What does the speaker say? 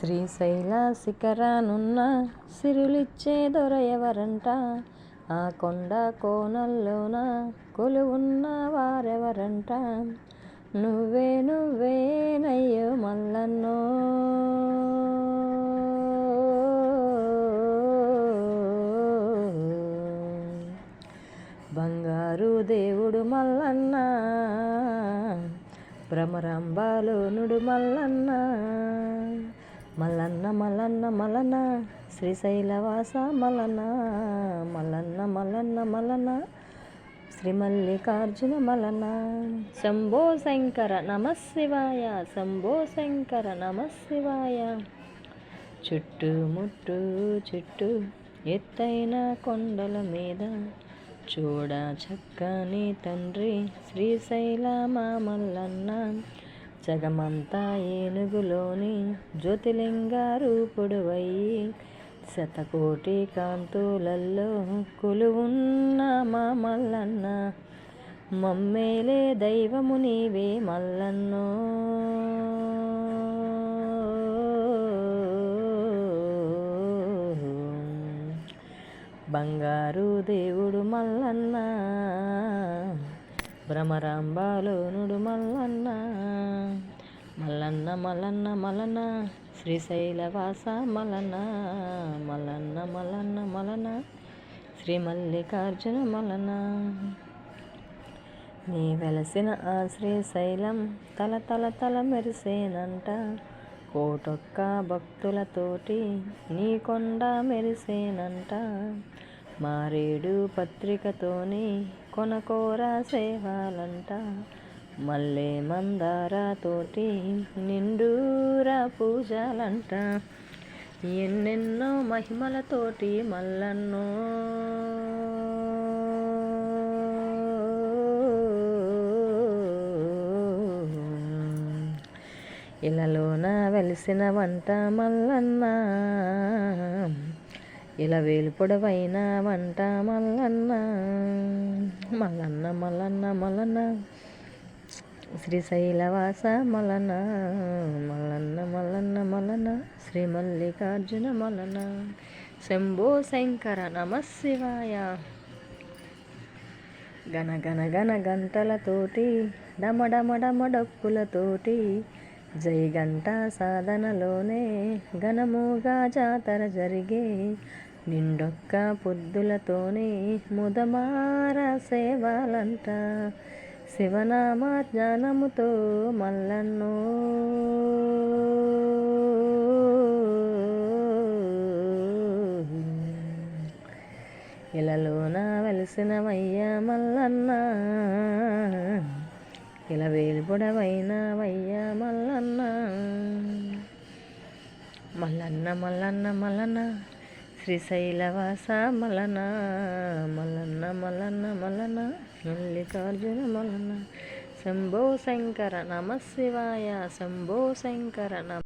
శ్రీశైల శిఖరానున్న సిరులిచ్చే దొర ఎవరంట? ఆ కొండ కోనల్లోన కొలువున్న వారెవరంట? నువ్వే నువ్వేనయ్యో మల్లన్నో. బంగారు దేవుడు మల్లన్న భ్రమరాంబాలోనుడు మల్లన్న. మల్లన్న మల్లన్న మలన శ్రీశైలవాస మలన మల్లన్న మల్లన్న మలన శ్రీ మల్లికార్జున మలన శంభో శంకర నమశివాయ శంభో శంకర నమశివాయ చుట్టూ చుట్టుముట్టు చుట్టూ ఎత్తైన కొండల మీద చూడ చక్కని తండ్రి శ్రీశైల మామల్లన్న జగమంతా ఏనుగులోని జ్యోతిలింగ రూపుడువయ్యి శతకోటి కాంతులల్లో కొలువున్న మా మల్లన్న. మమ్మేలే దైవము నీవే మల్లన్నో. బంగారు దేవుడు మల్లన్న. భ్రమరాంబాలోనుడు మల్లన్న. మలన్న మల్లన్న శ్రీశైలవాస మలన మలన్న మలన్న మలన శ్రీ మల్లికార్జున మలన నీ వెలసిన ఆ శ్రీశైలం తల తల తల మెరిసేనంట. కోటొక్క భక్తులతోటి నీ కొండ మెరిసేనంట. మారేడు పత్రికతోని కొనకోరా సేవాలంట. మళ్ళీ మందారతోటి నిండూరా పూజలంట. ఎన్నెన్నో మహిమలతోటి మల్లన్నో. ఇలలోన వెలిసిన వంట మల్లన్న. ఇలా వేలు పొడవైన వంట మల్లన్న. మల్లన్న మల్లన్న మల్లన్న. శ్రీశైలవాస మలన మలన్న మలన్న మలన శ్రీ మల్లికార్జున మలన. శంభో శంకర నమ శివాయ. గన గన గన గంటలతోటి డమ డమ డమ జై గంట సాధనలోనే ఘనముగా జాతర జరిగే నిండొక్క పొద్దులతోనే ముదమార సేవాలంట. శివనామ జ్ఞానముతో మల్లన్నో. ఇలలోన వెలిసినవయ్య మల్లన్న. ఇలా వేలుపొడవైన వయ్య మల్లన్న. మల్లన్న మల్లన్న మల్లన్న. శ్రీశైలవాస మలన మల్లన్న. మల్లన్న మల్లన మల్లికార్జున మల్లన శంభో శంకర నమ శివాయ శంభో శంకర నమ